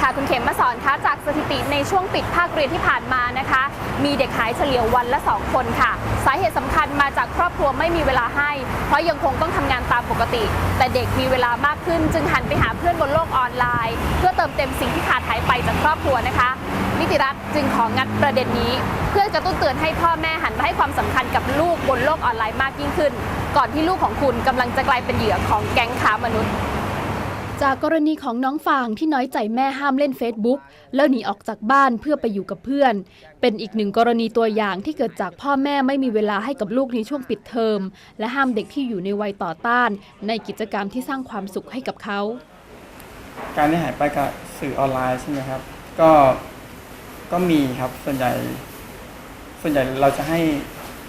ค่ะคุณเข็มมาสอนคะจากสถิติในช่วงปิดภาคเรียนที่ผ่านมานะคะ มีเด็กหายเฉลี่ยวันละ 2 คนค่ะ สาเหตุสำคัญมาจากครอบครัวไม่มีเวลาให้ เพราะยังคงต้องทำงานตามปกติ แต่เด็กมีเวลามากขึ้น จึงหันไปหาเพื่อนบนโลกออนไลน์ เพื่อเติมเต็มสิ่งที่ขาดหายไปจากครอบครัวนะคะ นิติรัตน์จึงของัดประเด็นนี้ เพื่อกระตุ้นเตือนให้พ่อแม่หันมาให้ความสำคัญกับลูกบนโลกออนไลน์มากยิ่งขึ้น ก่อนที่ลูกของคุณกำลังจะกลายเป็นเหยื่อของแก๊งค้ามนุษย์ จากกรณีของน้องฟางที่น้อยใจแม่ห้ามเล่น Facebook แล้วหนีออกจากบ้านเพื่อไปอยู่กับเพื่อน เป็นอีกหนึ่งกรณีตัวอย่างที่เกิดจากพ่อแม่ไม่มีเวลาให้กับลูกในช่วงปิดเทอม และห้ามเด็กที่อยู่ในวัยต่อต้าน ในกิจกรรมที่สร้างความสุขให้กับเขา การที่หายไปกับสื่อออนไลน์ใช่ไหมครับ ก็ก็มีครับส่วนใหญ่ ส่วนใหญ่เราจะให้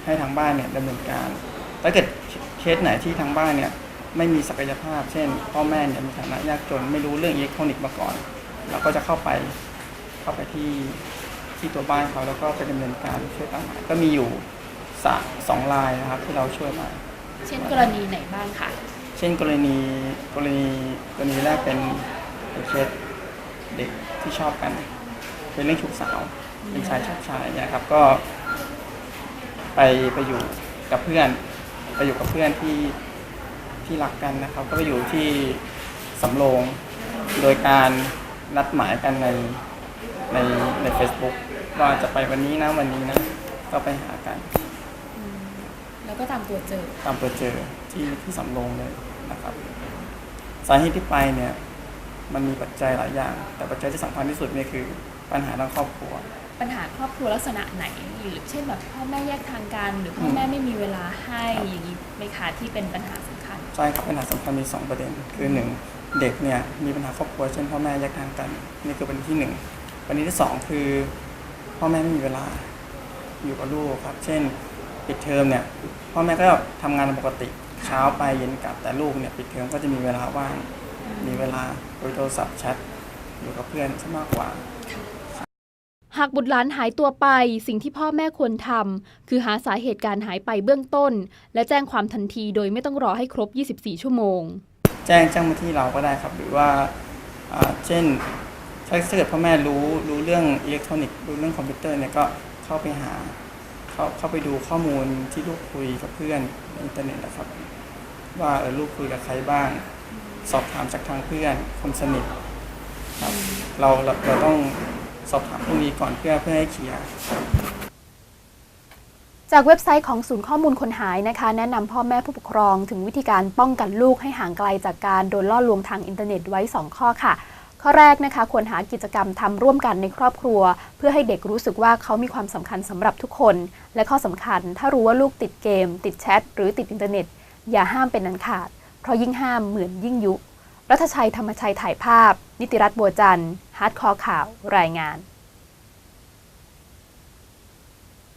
ให้ทางบ้านเนี่ยดำเนินการถ้าเกิดเคสไหนที่ทางบ้านเนี่ย ไม่มีศักยภาพ เช่น พ่อแม่เนี่ยมีฐานะยากจนไม่รู้เรื่องอิเล็กทรอนิกส์มาก่อน เราก็จะเข้าไปเข้าไปที่ที่ตัวบ้านเขาแล้วก็ไปดำเนินการช่วยตามหาก็มีอยู่สะสองรายนะครับที่เราช่วยมา เช่นกรณีไหนบ้างคะเช่นกรณีกรณีกรณีแรกเป็นเป็นเคสเด็กที่ชอบกัน เป็นเรื่องชู้สาวเป็นชายชอบชายเนี่ยครับก็ไปไปอยู่กับเพื่อนไปอยู่กับเพื่อนที่ ที่รักกันนะครับ ก็ไปอยู่ที่สำโรงโดยการนัดหมายกันในในใน Facebook ว่าจะไปวันนี้นะวันนี้นะ ก็ไปหากันแล้วก็ตามตัวเจอ ตามตัวเจอที่ที่สำโรงเลยนะครับ สาเหตุที่ไปเนี่ยมันมีปัจจัยหลายอย่าง แต่ปัจจัยที่สำคัญที่สุดเนี่ยคือปัญหาทางครอบครัว ปัญหาครอบครัวลักษณะไหน หรือเช่นแบบพ่อแม่แยกทางกัน หรือพ่อแม่ไม่มีเวลาให้อย่างนี้ไหมคะที่เป็นปัญหาสำคัญ ใช่ครับปัญหาสำคัญมีสองประเด็น คือหนึ่งเด็กเนี่ยมีปัญหาครอบครัวเช่นพ่อแม่แยกทางกันนี่คือประเด็นที่หนึ่งประเด็นที่สองคือ พ่อแม่ไม่มีเวลาอยู่กับลูกครับ เช่นปิดเทอมเนี่ยพ่อแม่ก็ทำงานปกติเช้าไปเย็นกลับแต่ลูกเนี่ยปิดเทอมก็จะมีเวลาว่างมีเวลาคุยโทรศัพท์แชทอยู่กับเพื่อนซะมากกว่า หากบุตรหลานหายตัวไป สิ่งที่พ่อแม่ควรทำคือหาสาเหตุการหายไปเบื้องต้น และแจ้งความทันทีโดยไม่ต้องรอให้ครบ 24 ชั่วโมง แจ้งแจ้งมาที่เราก็ได้ครับหรือว่าเช่นถ้าเกิดพ่อแม่รู้รู้เรื่องอิเล็กทรอนิกส์รู้เรื่องคอมพิวเตอร์เนี่ยก็เข้าไปหาเข้าเข้าไปดูข้อมูลที่ลูกคุยกับเพื่อนในอินเทอร์เน็ตนะครับ ว่าเออลูกคุยกับใครบ้าง สอบถามจากทางเพื่อนคนสนิทครับเราเราเราต้อง สอบถามพวกนี้ก่อนเพื่อเพื่อให้เคลียร์จากเว็บไซต์ของศูนย์ข้อมูลคนหายนะคะ แนะนำพ่อแม่ผู้ปกครองถึงวิธีการป้องกันลูกให้ห่างไกลจากการโดนล่อลวงทางอินเทอร์เน็ตไว้ 2 ข้อค่ะ ข้อแรกนะคะ ควรหากิจกรรมทำร่วมกันในครอบครัว เพื่อให้เด็กรู้สึกว่าเขามีความสำคัญสำหรับทุกคน และข้อสำคัญ ถ้ารู้ว่าลูกติดเกม ติดแชทหรือติดอินเทอร์เน็ต อย่าห้ามเป็นอันขาด เพราะยิ่งห้ามเหมือนยิ่งยุ รัฐชัยธรรมชัยถ่ายภาพ นิติรัตน์บัวจันทร์ ฮาร์ดคอร์ข่าวรายงาน